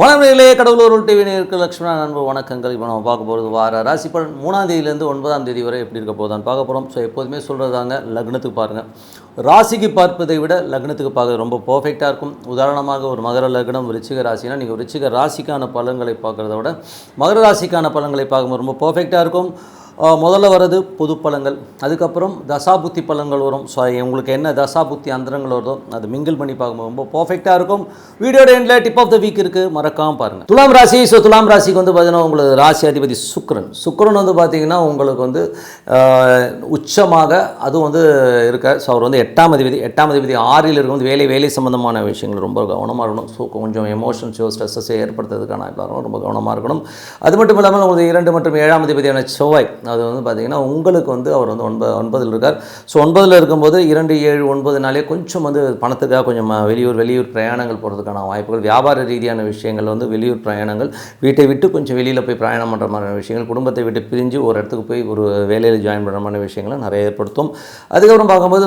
வளமையிலே கடவுளூர் TV நேருக்கு லக்ஷ்மணா நண்பு வணக்கங்கள். இப்போ நம்ம பார்க்க போகிறது வார ராசி பலன். மூணாம் தேதியிலேருந்து ஒன்பதாம் தேதி வரை எப்படி இருக்க போதான் பார்க்க போகிறோம் ஸோ எப்போதுமே சொல்கிறதாங்க லக்னத்துக்கு பாருங்கள் ராசிக்கு பார்ப்பதை விட லக்னத்துக்கு பார்க்க ரொம்ப பர்ஃபெக்டாக இருக்கும். உதாரணமாக ஒரு மகர லக்னம் ரிச்சிக ராசினா நீங்கள் ரிச்சிக ராசிக்கான பலன்களை பார்க்குறத விட மகர ராசிக்கான பலன்களை பார்க்கும்போது ரொம்ப பர்ஃபெக்டாக இருக்கும். முதல்ல வர்றது பொது பழங்கள். அதுக்கப்புறம் தசாபுத்தி பழங்கள் வரும். ஸோ உங்களுக்கு என்ன தசாபுத்தி அந்தரங்கள் வருதோ அது மிங்கிள் பண்ணி பார்க்கும்போது ரொம்ப பர்ஃபெக்டாக இருக்கும். வீடியோட எண்டில் டிப் ஆஃப் த வீக் இருக்குது மறக்காம பாருங்கள் துலாம் ராசி ஸோ துலாம் ராசிக்கு வந்து பார்த்தீங்கன்னா உங்களுக்கு ராசி அதிபதி சுக்ரன் சுக்ரன் வந்து பார்த்தீங்கன்னா உங்களுக்கு வந்து உச்சமாக அதுவும் வந்து இருக்க ஸோ அவர் வந்து எட்டாம் அதிபதி. எட்டாம் அதிபதி ஆறில் இருக்கும்போது வேலை வேலை சம்பந்தமான விஷயங்கள் ரொம்ப கவனமாக இருக்கணும். ஸோ கொஞ்சம் எமோஷன்ஸோ ஸ்ட்ரெஸ்ஸஸோ ஏற்படுத்துறதுக்கான எல்லாரும் ரொம்ப கவனமாக இருக்கணும். அது மட்டும் இல்லாமல் உங்களுக்கு இரண்டு மற்றும் ஏழாம் அதிபதியான செவ்வாய் அது வந்து பார்த்திங்கன்னா உங்களுக்கு வந்து அவர் வந்து ஒன்பது ஒன்பதில் இருக்கார். ஸோ ஒன்பதில் இருக்கும்போது இரண்டு ஏழு ஒன்பதுனாலே கொஞ்சம் வந்து பணத்துக்காக கொஞ்சம் வெளியூர் வெளியூர் பிரயாணங்கள் போகிறதுக்கான வாய்ப்புகள் வியாபார ரீதியான விஷயங்கள் வந்து வெளியூர் பிரயாணங்கள் வீட்டை விட்டு கொஞ்சம் வெளியில் போய் பிரயாணம் பண்ணுற மாதிரியான விஷயங்கள் குடும்பத்தை விட்டு பிரிஞ்சு ஒரு இடத்துக்கு போய் ஒரு வேலையில் ஜாயின் பண்ணுற மாதிரி விஷயங்களை நிறைய ஏற்படுத்தும். அதுக்கப்புறம் பார்க்கும்போது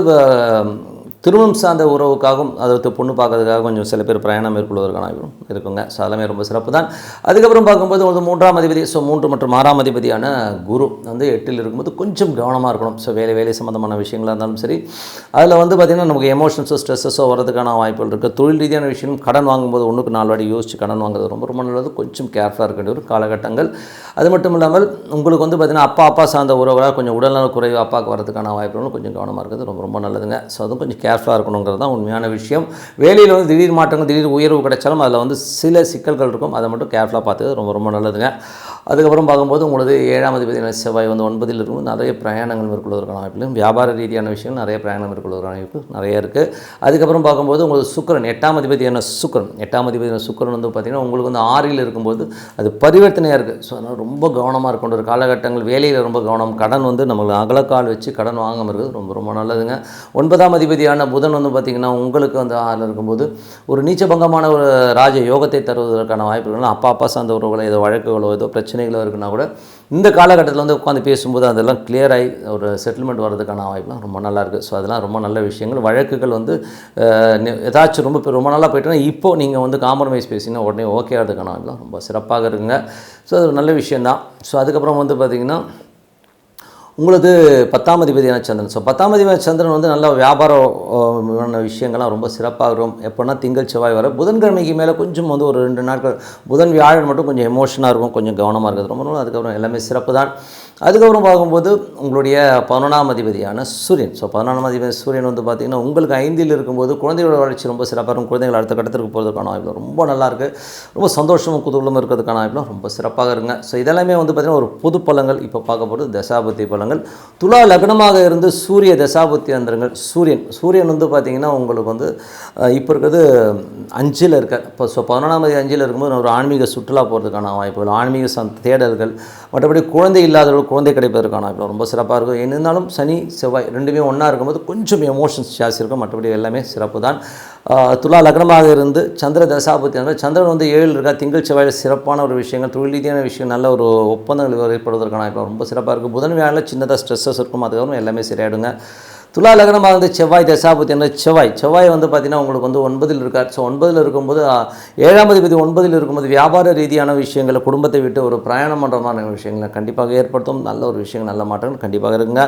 திருமணம் சார்ந்த உறவுக்காகவும் அதாவது பொண்ணு பார்க்கறதுக்காக கொஞ்சம் சில பேர் பிரயாணம் மேற்கொள்வதற்கான இருக்குங்க. ஸோ அதெல்லாமே ரொம்ப சிறப்பு தான். அதுக்கப்புறம் பார்க்கும்போது வந்து மூன்றாம் அதிபதி ஸோ மூன்று மற்றும் ஆறாம் அதிபதியான குரு வந்து எட்டில் இருக்கும்போது கொஞ்சம் கவனமாக இருக்கணும். ஸோ வேலை வேலை சம்மந்தமான விஷயங்களாக இருந்தாலும் சரி அதில் வந்து பார்த்திங்கன்னா நமக்கு எமோஷன்ஸோ ஸ்ட்ரெஸ்ஸஸோ வரதுக்கான வாய்ப்புகள் இருக்குது தொழில் ரீதியான விஷயம் கடன் வாங்கும்போது ஒன்றுக்கு நாலு வாடி யோசிச்சு கடன் வாங்குறது ரொம்ப ரொம்ப நல்லது. கொஞ்சம் கேர்ஃபுல்லாக இருக்க வேண்டிய ஒரு காலகட்டங்கள். அது மட்டும் இல்லாமல் உங்களுக்கு வந்து பார்த்திங்கன்னா அப்பா அப்பா சார்ந்த உறவுகளாக கொஞ்சம் உடல்நல குறைவு அப்பாவுக்கு வரதுக்கான வாய்ப்புகளும் கொஞ்சம் கவனமாக இருக்கிறது ரொம்ப ரொம்ப நல்லதுங்க. ஸோ அதுவும் கொஞ்சம் கேர்ஃபுல்லாக இருக்கணுங்கிறது தான் உண்மையான விஷயம். வேலையில் வந்து திடீர் மாற்றங்கள் திடீர் உயர்வு கிடைச்சாலும் அதில் வந்து சில சிக்கல்கள் இருக்கும். அதை மட்டும் கேர்ஃபுல்லாக பார்த்து ரொம்ப ரொம்ப நல்லதுங்க. அதுக்கப்புறம் பார்க்கும்போது உங்களது ஏழாம் அதிபதி செவ்வாய் வந்து ஒன்பதில் இருக்கும்போது நிறைய பிரயாணங்கள் மேற்கொள்வதற்கான வாய்ப்புகளும் வியாபார ரீதியான விஷயங்கள் நிறைய பிரயாணம் மேற்கொள்வதற்கான வாய்ப்பு நிறைய இருக்குது அதுக்கப்புறம் பார்க்கும்போது உங்களுக்கு சுக்கிரன் எட்டாம் அதிபதியான சுக்கிரன் எட்டாம் அதிபதியான சுக்கரன் வந்து பார்த்திங்கன்னா உங்களுக்கு வந்து ஆறில் இருக்கும்போது அது பரிவர்த்தனையாக இருக்குது ஸோ அதனால் ரொம்ப கவனமாக இருக்கணும். ஒரு காலகட்டங்கள் வேலையில் ரொம்ப கவனம். கடன் வந்து நம்மளுக்கு அகலக்கால் வச்சு கடன் வாங்காமல் இருக்குது ரொம்ப ரொம்ப நல்லதுங்க. ஒன்பதாம் அதிபதியான புதன் வந்து பார்த்திங்கன்னா உங்களுக்கு வந்து ஆறில் இருக்கும்போது ஒரு நீச்சபங்கமான ஒரு ராஜ யோகத்தை தருவதற்கான வாய்ப்புகள் அப்பா அப்பா சார்ந்த உறவுகளோ ஏதோ வழக்குகளோ ஏதோ பிரச்சனைகளோ இருக்குன்னா கூட இந்த காலகட்டத்தில் வந்து உட்காந்து பேசும்போது அதெல்லாம் clear ஆகி ஒரு செட்டில்மெண்ட் வர்றதுக்கான வாய்ப்புலாம் ரொம்ப நல்லாயிருக்கு ஸோ அதெல்லாம் ரொம்ப நல்ல விஷயங்கள். வழக்குகள் வந்து ஏதாச்சும் ரொம்ப ரொம்ப நல்லா போயிட்டுனா இப்போது நீங்கள் வந்து காம்ப்ரமைஸ் பேசினா உடனே ஓகே ஆகிறதுக்கான வாய்ப்புலாம் ரொம்ப சிறப்பாக இருக்குங்க. ஸோ அது ஒரு நல்ல விஷயந்தான் ஸோ அதுக்கப்புறம் வந்து பார்த்திங்கன்னா உங்களுக்கு பத்தாம் அதிபதியான சந்திரன்? ஸோ பத்தாம் அதிபதியான சந்திரன் வந்து நல்ல வியாபாரம் விஷயங்கள்லாம் ரொம்ப சிறப்பாக இருக்கும் எப்போனா திங்கள் செவ்வாய் வர புதன்கிழமைக்கு மேலே கொஞ்சம் வந்து ஒரு ரெண்டு நாட்கள் புதன் வியாழன் மட்டும் கொஞ்சம் எமோஷனாக இருக்கும் கொஞ்சம் கவனமாக இருக்கிறது. ரொம்ப அதுக்கப்புறம் எல்லாமே சிறப்பு தான் அதுக்கப்புறம் பார்க்கும்போது உங்களுடைய பதினொன்றாம் அதிபதியான சூரியன். ஸோ பதினொன்றாம் அதிபதி சூரியன் வந்து பார்த்திங்கன்னா உங்களுக்கு ஐந்தில் இருக்கும்போது குழந்தைகளோட வளர்ச்சி ரொம்ப சிறப்பாக இருக்கும். குழந்தைகள் அடுத்த கட்டத்திற்கு போகிறதுக்கான வாய்ப்பு ரொம்ப நல்லா இருக்குது ரொம்ப சந்தோஷமும் குதூகலமும் இருக்கிறதுக்கான வாய்ப்புலாம் ரொம்ப சிறப்பாக இருங்க ஸோ இதெல்லாமே வந்து பார்த்திங்கன்னா ஒரு பொது பழங்கள் இப்போ பார்க்க போகிறது தசாபுத்தி பழங்கள் துலா லக்னமாக இருந்து சூரிய தசாபுத்தி அந்தரங்கள் சூரியன். சூரியன் வந்து பார்த்திங்கன்னா உங்களுக்கு வந்து இப்போ இருக்கிறது அஞ்சில் இருக்க. இப்போ ஸோ பதினொன்றாம் தேதி அஞ்சில் இருக்கும்போது ஒரு ஆன்மீக சுற்றுலா போகிறதுக்கான வாய்ப்புகள் ஆன்மீக சந் தேடல்கள் மற்றபடி குழந்தை இல்லாதவர்கள் குழந்தை கிடைப்பதற்கான இப்போ ரொம்ப சிறப்பாக இருக்கும். இருந்தாலும் சனி செவ்வாய் ரெண்டுமே ஒன்றா இருக்கும்போது கொஞ்சம் எமோஷன்ஸ் ஜாஸ்தி இருக்கும். மற்றபடி எல்லாமே சிறப்பு தான். துலா லக்னமாக இருந்து சந்திர தசாபுத்தி வந்து சந்திரன் வந்து ஏழில் இருக்கா திங்கள் செவ்வாயில் சிறப்பான ஒரு விஷயங்கள் தொழில் ரீதியான விஷயம் நல்ல ஒரு ஒப்பந்தங்கள் ஏற்படுவதற்கான இப்போ ரொம்ப சிறப்பாக இருக்கும். புதன் வியாழில் சின்னதாக ஸ்ட்ரெஸ்ஸஸ் இருக்கும். அதுக்கப்புறம் எல்லாமே சரியாயிடுங்க. துலா லக்னமாக வந்து செவ்வாய் தசாபுத்தி என்ன செவ்வாய். செவ்வாய் வந்து பார்த்திங்கன்னா உங்களுக்கு வந்து ஒன்பதில் இருக்கார். ஸோ ஒன்பதில் இருக்கும்போது ஏழாம் அதிபதி ஒன்பதில் இருக்கும்போது வியாபார ரீதியான விஷயங்களை குடும்பத்தை விட்டு ஒரு பிரயாணம் பண்ணுற மாதிரி விஷயங்களை கண்டிப்பாக ஏற்படுத்தும். நல்ல ஒரு விஷயம் நல்ல மாற்றங்கள் கண்டிப்பாக இருக்குங்க.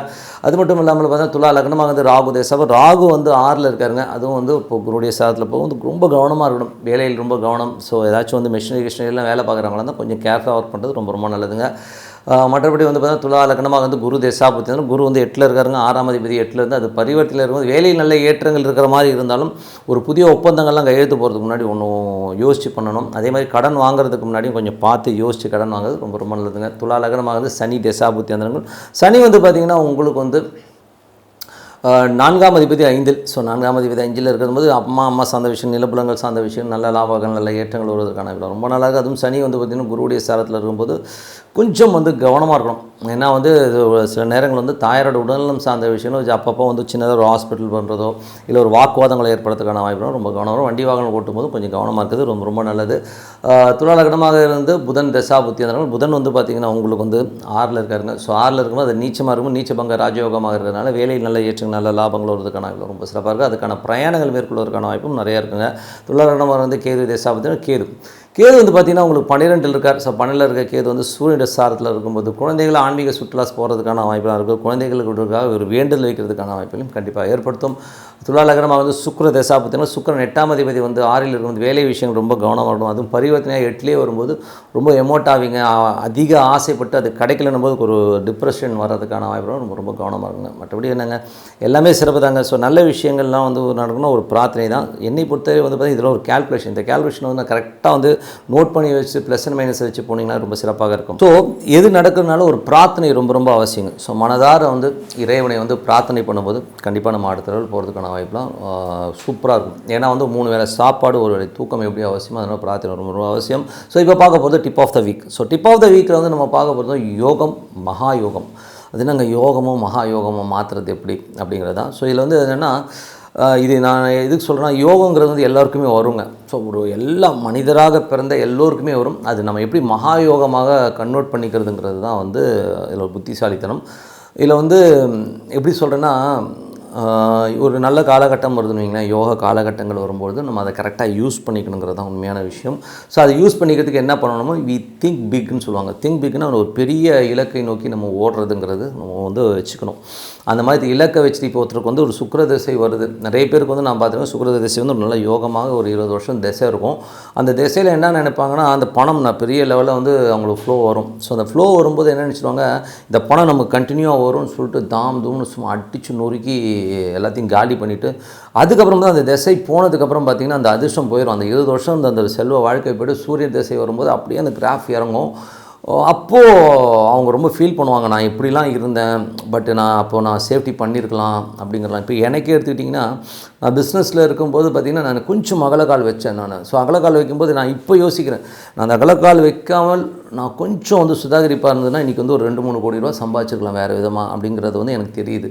அது மட்டும் இல்லாமல் பார்த்தா துலா லக்னமாக வந்து ராகு தேசம் ராகு வந்து ஆறில் இருக்காருங்க. அதுவும் வந்து இப்போ குருடைய சாதத்தில் போகும். வந்து ரொம்ப கவனமாக இருக்கணும். வேலையில் ரொம்ப கவனம். ஸோ ஏதாச்சும் வந்து மிஷினரி கிருஷ்ணரிலாம் வேலை பார்க்குறவங்களா கொஞ்சம் கேர்ஃபுல்லாக ஒர்க் பண்ணுறது ரொம்ப ரொம்ப நல்லதுங்க. மற்றபடி வந்து பார்த்தீங்கன்னா துலா லக்னமாக வந்து குரு தசாபுத்தி குரு வந்து எட்டில் இருக்காருங்க ஆறாம் அதிபதி எட்டில் இருந்து அது பரிவர்த்தியில் இருக்கும்போது வேலையில் நல்ல ஏற்றங்கள் இருக்கிற மாதிரி இருந்தாலும் ஒரு புதிய ஒப்பந்தங்கள்லாம் கையெழுத்து போகிறதுக்கு முன்னாடி ஒன்றும் யோசிச்சு பண்ணணும். அதே மாதிரி கடன் வாங்குறதுக்கு முன்னாடியும் கொஞ்சம் பார்த்து யோசிச்சு கடன் வாங்குறது ரொம்ப ரொம்ப நல்லதுங்க. துலா லக்னமாக வந்து சனி தசாபுத்தி அந்தரங்கள் சனி வந்து பார்த்திங்கன்னா உங்களுக்கு வந்து நான்காம் அதிபதி ஐந்தில். ஸோ நான்காம் அதிபதி ஐந்தில் இருக்கும்போது அம்மா அம்மா சார்ந்த விஷயம் நிலப்புலங்கள் சார்ந்த விஷயம் நல்ல லாபங்கள் நல்ல ஏற்றங்கள் வருவதற்கான ரொம்ப நாளாக அதுவும் சனி வந்து பார்த்திங்கன்னா குருவுடைய சாரத்தில் இருக்கும்போது கொஞ்சம் வந்து கவனமாக இருக்கணும். ஏன்னா வந்து சில நேரங்கள் வந்து தாயாரோட உடல்நலம் சார்ந்த விஷயங்களும் அப்பப்போ வந்து சின்னதாக ஒரு ஹாஸ்பிட்டல் பண்ணுறதோ இல்லை ஒரு வாக்குவாதங்களை ஏற்படுறதுக்கான வாய்ப்பு ரொம்ப கவனம் வரும் வண்டி வாகனம் ஓட்டும்போது கொஞ்சம் கவனமாக இருக்கிறது ரொம்ப ரொம்ப நல்லது. துளாலகனமாக இருந்து புதன் தசா புத்தி அதனால புதன் வந்து பார்த்திங்கன்னா உங்களுக்கு வந்து ஆறில் இருக்காருங்க. ஸோ ஆறில் இருக்கும்போது அது நீச்சமாக இருக்கும். நீச்சபங்க ராஜயோகமாக இருக்கிறதுனால வேலையில் நல்ல ஏற்றங்கள் நல்ல லாபங்கள் வருவதற்கான ரொம்ப சிறப்பாக இருக்குது அதுக்கான பிரயாணங்கள் மேற்கொள்வதற்கான வாய்ப்பும் நிறையா இருக்குங்க. துளாலகனமாக இருந்து வந்து கேது தசா புத்தினா கேது. கேது வந்து பார்த்திங்கன்னா உங்களுக்கு பன்னிரெண்டில் இருக்கார். ஸோ பன்னெண்டில் இருக்க கேது வந்து சூரியனுடைய சாரத்தில் இருக்கும்போது குழந்தைகள் ஆன்மீக சுற்றுலா போகிறதுக்கான வாய்ப்பெல்லாம் இருக்குது குழந்தைகளுக்கு ஒரு வேண்டுதல் வைக்கிறதுக்கான வாய்ப்புகளையும் கண்டிப்பாக ஏற்படுத்தும். துலாலகரமாக வந்து சுக்கர தசா பார்த்தீங்கன்னா சுக்கரன் எட்டாம் அதிபதி வந்து ஆறில் இருக்கும்போது வேலை விஷயங்கள் ரொம்ப கவனமாக இருக்கும் அதுவும் பரிவர்த்தனையாக எட்டுலேயே வரும்போது ரொம்ப எமோட் ஆவீங்க. அதிக ஆசைப்பட்டு அது கிடைக்கலன்னும் போது ஒரு டிப்ரெஷன் வர்றதுக்கான வாய்ப்பு ரொம்ப ரொம்ப கவனமாக இருக்குங்க மற்றபடி என்னங்க? எல்லாமே சிறப்பு தாங்க. ஸோ நல்ல விஷயங்கள்லாம் வந்து நடக்கணும். ஒரு பிரார்த்தனை தான். என்னை பொறுத்தவரை வந்து பார்த்திங்கன்னா இதில் ஒரு கேல்குலேஷன் இந்த கேல்குலேஷன் வந்து கரெக்டாக வந்து நோட் பண்ணி வச்சு ப்ளஸ் அண்ட் மைனஸ் வச்சு போனீங்கன்னா ரொம்ப சிறப்பாக இருக்கும். ஸோ எது நடக்கிறதுனால ஒரு பிரார்த்தனை ரொம்ப ரொம்ப அவசியங்க. ஸோ மனதார வந்து இறைவனை வந்து பிரார்த்தனை பண்ணும்போது கண்டிப்பாக நம்ம அடுத்த லெவல் போகிறதுக்கான வாய்ப்புலாம் சூப்பராக இருக்கும். ஏன்னா வந்து மூணு வேளை சாப்பாடு ஒரு வேலை தூக்கம் எப்படி அவசியமோ அதனால் பிரார்த்தனை ரொம்ப ரொம்ப அவசியம். ஸோ இப்போ பார்க்க போகிறது tip of the week so tip of the வீக்கில் வந்து நம்ம பார்க்க போகிறது யோகம் மகா யோகம் அது என்னங்க யோகமும் மகா யோகமும் மாற்றுறது எப்படி அப்படிங்கிறது தான் ஸோ இதில் வந்து என்னென்னா இது நான் எதுக்கு சொல்கிறேன்னா யோகங்கிறது வந்து எல்லாருக்குமே வருங்க. ஸோ ஒரு எல்லா மனிதராக பிறந்த எல்லோருக்குமே வரும். அது நம்ம எப்படி மகா யோகமாக கன்வெர்ட் பண்ணிக்கிறதுங்கிறது தான் வந்து இதில் ஒரு புத்திசாலித்தனம். இதில் வந்து எப்படி சொல்கிறேன்னா ஒரு நல்ல காலகட்டம் வருதுன்னு வைங்களேன். யோகா காலகட்டங்கள் வரும்பொழுது நம்ம அதை கரெக்டாக யூஸ் பண்ணிக்கணுங்கிறது தான் உண்மையான விஷயம். ஸோ அதை யூஸ் பண்ணிக்கிறதுக்கு என்ன பண்ணணுமோ வி திங்க் பிக்னு சொல்லுவாங்க. திங்க் பிக்னா ஒரு பெரிய இலக்கை நோக்கி நம்ம ஓடுறதுங்கிறது நம்ம வந்து வச்சுக்கணும். அந்த மாதிரி இலக்கை வச்சுட்டு இப்போ ஒருத்தருக்கு வந்து ஒரு சுக்கர திசை வருது. நிறைய பேருக்கு வந்து நான் பார்த்துருக்கேன் சுக்கர திசை வந்து ஒரு நல்ல யோகமாக ஒரு இருபது வருஷம் திசை இருக்கும். அந்த திசையில் என்ன நினைப்பாங்கன்னா அந்த பணம் நான் பெரிய லெவலில் வந்து அவங்களுக்கு ஃப்ளோ வரும். ஸோ அந்த ஃப்ளோ வரும்போது என்ன நினச்சிடுவாங்க இந்த பணம் நமக்கு கண்டினியூவாக வரும்னு சொல்லிட்டு தாம் தூம்னு சும்மா அடித்து நொறுக்கி எல்லாத்தையும் காலி பண்ணிவிட்டு அதுக்கப்புறம் தான் அந்த திசை போனதுக்கப்புறம் பார்த்திங்கன்னா அந்த அதிர்ஷ்டம் போயிடும் அந்த இருபது வருஷம் அந்த அந்த செல்வ வாழ்க்கை போய்ட்டு சூரிய திசை வரும்போது அப்படியே அந்த கிராஃப் இறங்கும். அப்போது அவங்க ரொம்ப ஃபீல் பண்ணுவாங்க நான் இப்படிலாம் இருந்தேன் பட் நான் அப்போது நான் சேஃப்டி பண்ணியிருக்கலாம் அப்படிங்கிறலாம். இப்போ எனக்கே எடுத்துக்கிட்டிங்கன்னா நான் பிஸ்னஸில் இருக்கும்போது பார்த்திங்கன்னா நான் கொஞ்சம் அகலக்கால் வச்சேன் நான். ஸோ அகலக்கால் வைக்கும்போது நான் இப்போ யோசிக்கிறேன் நான் அந்த அகலக்கால் வைக்காமல் நான் கொஞ்சம் வந்து சுதாகரிப்பாக இருந்ததுன்னா இன்றைக்கி வந்து ஒரு ரெண்டு மூணு கோடி ரூபா சம்பாதிச்சிருக்கலாம் வேறு விதமாக அப்படிங்கிறது வந்து எனக்கு தெரியுது.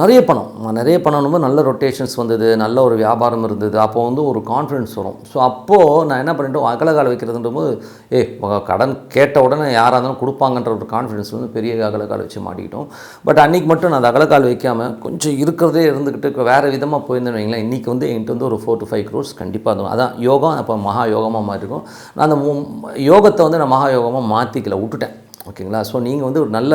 நிறைய பணம். நிறைய பணம் நல்ல ரொட்டேஷன்ஸ் வந்தது நல்ல ஒரு வியாபாரம் இருந்தது. அப்போது வந்து ஒரு கான்ஃபிடன்ஸ் வரும். ஸோ அப்போது நான் என்ன பண்ணிட்டோம் அகலகால் வைக்கிறதுன்ற ஏ கடன் கேட்ட உடனே யாராக இருந்தாலும் கொடுப்பாங்கன்ற ஒரு கான்ஃபிடன்ஸ் வந்து பெரிய அகலக்கால் வச்சு மாட்டிக்கிட்டோம். பட் அன்றைக்கி மட்டும் நான் அந்த அகலக்கால் வைக்காமல் கொஞ்சம் இருக்கிறதே இருந்துக்கிட்டு வேறு விதமாக போயிருந்தேன் வைங்களேன். இன்றைக்கி வந்து என்கிட்ட வந்து ஒரு ஃபோர் டு ஃபைவ் க்ரோர்ஸ் கண்டிப்பாக இருக்கும் அதான் யோகா அப்போ மகா யோகமாக மாறி இருக்கும் நான் அந்த யோகத்தை வந்து நான் மகா யோகமாக மாற்றிக்கல விட்டுட்டேன். ஓகேங்களா? ஸோ நீங்கள் வந்து ஒரு நல்ல